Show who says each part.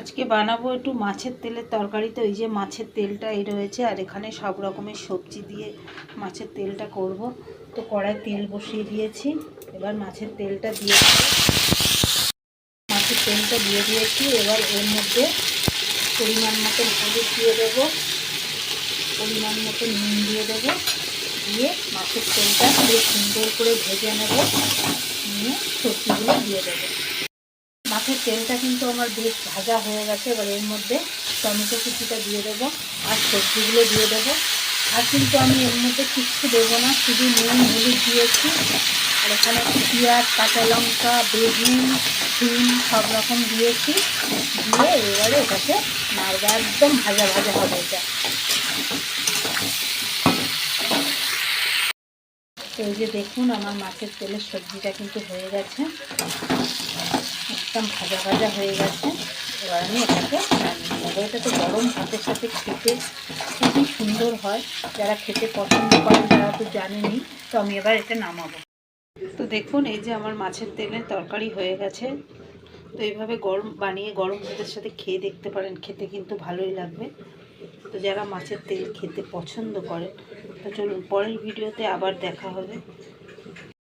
Speaker 1: আজকে বানাবো একটু মাছের তেলের তরকারি তো এই যে মাছের তেলটা এই রয়েছে, আর এখানে সব রকমের সবজি দিয়ে মাছের তেলটা করব। তো কড়াই তেল বসিয়ে দিয়েছি, এবার মাছের তেলটা দিয়ে মাছের তেলটা দিয়ে দিয়েছি, এবার এর মধ্যে পরিমাণ মতো হলুদ দিয়ে দেবো। পরিমাণ মতো নুন দিয়ে দেবো। দিয়ে মাছের তেলটা পুরো সুন্দর করে ভেজে নেব। নিয়ে সবজিগুলো দিয়ে দেবো। মাছের তেলটা কিন্তু আমার বেশ ভাজা হয়ে গেছে, এবার এর মধ্যে টমেটো কুচিটা দিয়ে দেবো আর সবজিগুলো দিয়ে দেবো। আর কিন্তু আমি এর মধ্যে কিচ্ছু দেবো না, শুধু নুন, হলুদ দিয়েছি। আর এখানে পেঁয়াজ, কাঁচা লঙ্কা, বেগুন, শিম সব রকম দিয়েছি। দিয়ে এবারে এটাকে নাড়বো, একদম ভাজা ভাজা হবে এটা। তো এই যে দেখুন, আমার মাছের তেলের সবজিটা কিন্তু হয়ে গেছে। একদম ভাজা ভাজা হয়ে গেছে। এবার আমি এটাকে নেব এটা তো গরম ভাতের সাথে খেতে খুবই সুন্দর হয়। যারা খেতে পছন্দ করেন, তারা তো জানেনি তো আমি এবার এটা নামাবো। তো দেখুন, এই যে আমার মাছের তেলের তরকারি হয়ে গেছে। তো এইভাবে গরম, বানিয়ে গরম ভাতের সাথে খেয়ে দেখতে পারেন, খেতে কিন্তু ভালোই লাগবে। তো যারা মাছের তেল খেতে পছন্দ করেন, তো চলুন পরের ভিডিওতে আবার দেখা হবে।